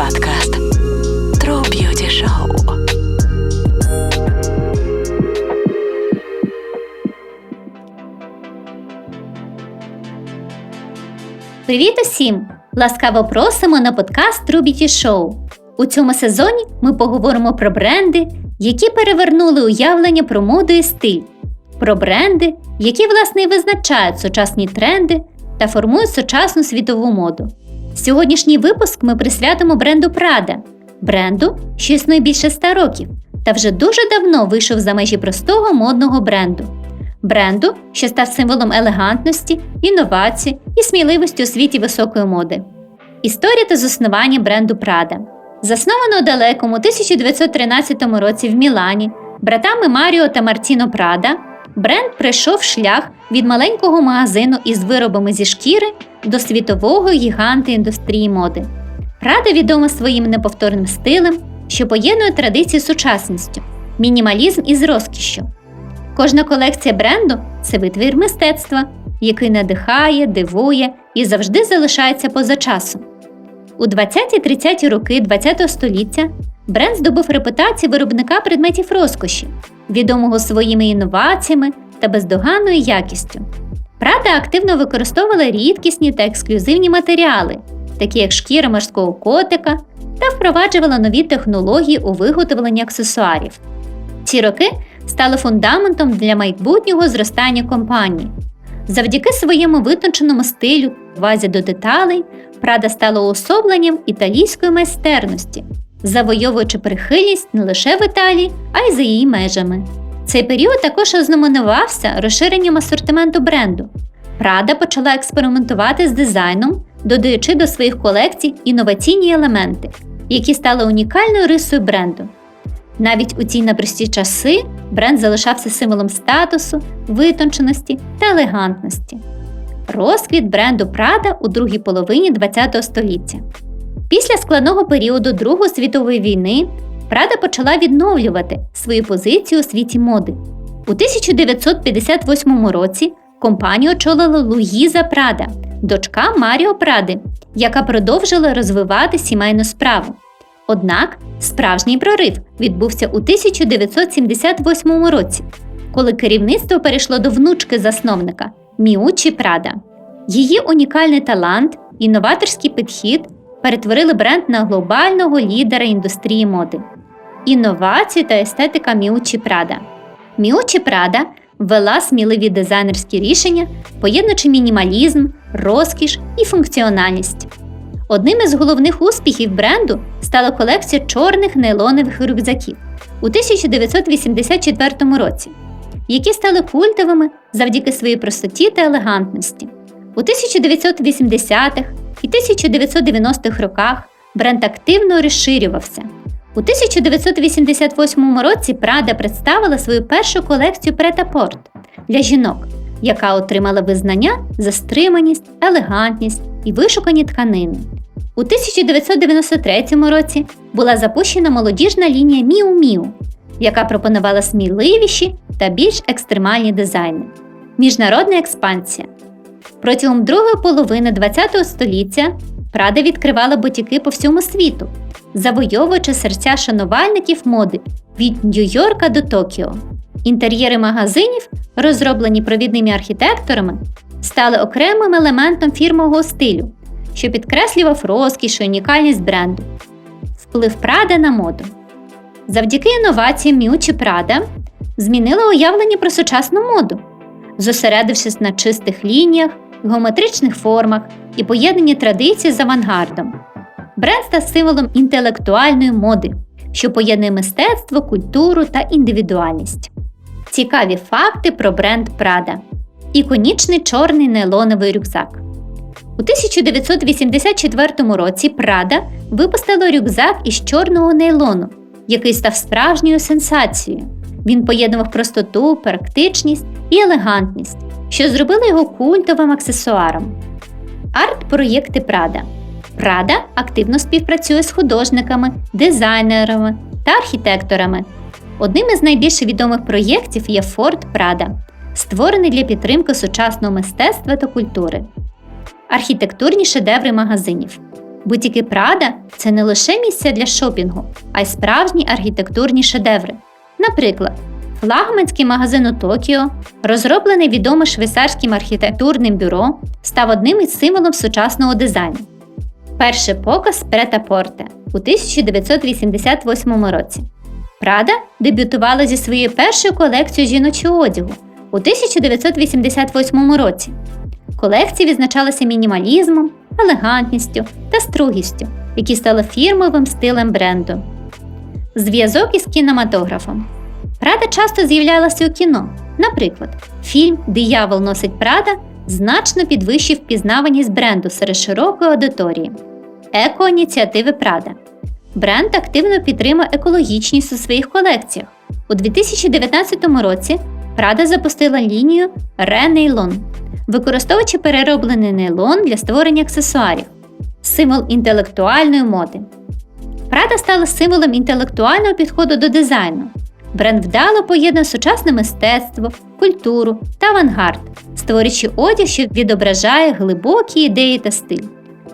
подкаст True Beauty Show. Привіт усім! Ласкаво просимо на подкаст True Beauty Show. У цьому сезоні ми поговоримо про бренди, які перевернули уявлення про моду і стиль, про бренди, які власне і визначають сучасні тренди та формують сучасну світову моду. Сьогоднішній випуск ми присвятимо бренду Prada, бренду, що існує більше ста років, та вже дуже давно вийшов за межі простого модного бренду. Бренду, що став символом елегантності, інновацій і сміливості у світі високої моди. Історія та заснування бренду Prada. Засновано у далекому 1913 році в Мілані братами Маріо та Мартіно Прада, бренд пройшов шлях від маленького магазину із виробами зі шкіри до світового гіганта індустрії моди. Прада відома своїм неповторним стилем, що поєднує традиції з сучасністю, мінімалізм із розкішшю. Кожна колекція бренду це витвір мистецтва, який надихає, дивує і завжди залишається поза часом. У 20-30 роки ХХ століття бренд здобув репутацію виробника предметів розкоші, відомого своїми інноваціями та бездоганною якістю. Прада активно використовувала рідкісні та ексклюзивні матеріали, такі як шкіра морського котика, та впроваджувала нові технології у виготовленні аксесуарів. Ці роки стали фундаментом для майбутнього зростання компанії. Завдяки своєму витонченому стилю, увазі до деталей, Прада стала уособленням італійської майстерності, завойовуючи прихильність не лише в Італії, а й за її межами. Цей період також ознаменувався розширенням асортименту бренду. Прада почала експериментувати з дизайном, додаючи до своїх колекцій інноваційні елементи, які стали унікальною рисою бренду. Навіть у ці непрості часи бренд залишався символом статусу, витонченості та елегантності. Розквіт бренду Prada у другій половині ХХ століття. Після складного періоду Другої світової війни Prada почала відновлювати свою позицію у світі моди. У 1958 році компанію очолила Луїза Прада, дочка Маріо Пради, яка продовжила розвивати сімейну справу. Однак справжній прорив відбувся у 1978 році, коли керівництво перейшло до внучки засновника Міучі Прада. Її унікальний талант і новаторський підхід перетворили бренд на глобального лідера індустрії моди. Інновації та естетика Міучі Прада. Міучі Прада ввела сміливі дизайнерські рішення, поєднуючи мінімалізм, розкіш і функціональність. Одним із головних успіхів бренду стала колекція чорних нейлонових рюкзаків у 1984 році, які стали культовими завдяки своїй простоті та елегантності. У 1980-х і 1990-х роках бренд активно розширювався. У 1988 році Прада представила свою першу колекцію претапорт для жінок, яка отримала визнання за стриманість, елегантність і вишукані тканини. У 1993 році була запущена молодіжна лінія Міу Міу, яка пропонувала сміливіші та більш екстремальні дизайни. Міжнародна експансія. Протягом другої половини ХХ століття Прада відкривала бутіки по всьому світу, завойовуючи серця шанувальників моди від Нью-Йорка до Токіо. Інтер'єри магазинів, розроблені провідними архітекторами, стали окремим елементом фірмового стилю, що підкреслював розкіш і унікальність бренду. Вплив Прада на моду. Завдяки інноваціям Міучі Прада змінила уявлення про сучасну моду, зосередившись на чистих лініях, геометричних формах і поєднанні традицій з авангардом. Бренд став символом інтелектуальної моди, що поєднує мистецтво, культуру та індивідуальність. Цікаві факти про бренд Prada. Іконічний чорний нейлоновий рюкзак. У 1984 році Prada випустила рюкзак із чорного нейлону, який став справжньою сенсацією. Він поєднував простоту, практичність і елегантність, що зробило його культовим аксесуаром. Арт-проєкти Prada. Prada активно співпрацює з художниками, дизайнерами та архітекторами. Одним із найбільш відомих проєктів є Ford Prada, створений для підтримки сучасного мистецтва та культури. Архітектурні шедеври магазинів. Бутіки Прада це не лише місце для шопінгу, а й справжні архітектурні шедеври. Наприклад, флагманський магазин у Токіо, розроблений відомим швейцарським архітектурним бюро, став одним із символів сучасного дизайну. Перший показ Прета-Порте у 1988 році. Прада дебютувала зі своєю першою колекцією жіночого одягу у 1988 році. Колекція відзначалася мінімалізмом, елегантністю та строгістю, які стали фірмовим стилем бренду. Зв'язок із кінематографом. Прада часто з'являлася у кіно. Наприклад, фільм Диявол носить Прада значно підвищив впізнаваність бренду серед широкої аудиторії. Еко-ініціативи Прада. Бренд активно підтримує екологічність у своїх колекціях. У 2019 році Прада запустила лінію Ре-Нейлон, використовуючи перероблений нейлон для створення аксесуарів, символ інтелектуальної моди. Прада стала символом інтелектуального підходу до дизайну. Бренд вдало поєднує сучасне мистецтво, культуру та авангард, створюючи одяг, що відображає глибокі ідеї та стиль.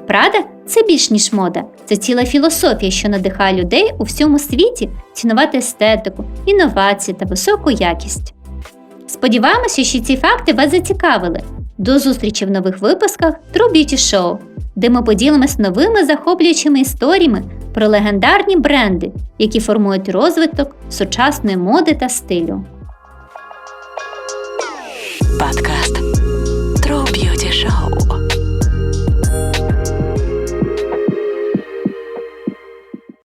Прада це більш ніж мода, це ціла філософія, що надихає людей у всьому світі цінувати естетику, інновації та високу якість. Сподіваємося, що ці факти вас зацікавили. До зустрічі в нових випусках True Beauty Show, де ми поділимось новими захоплюючими історіями про легендарні бренди, які формують розвиток сучасної моди та стилю. Подкаст True Beauty Show.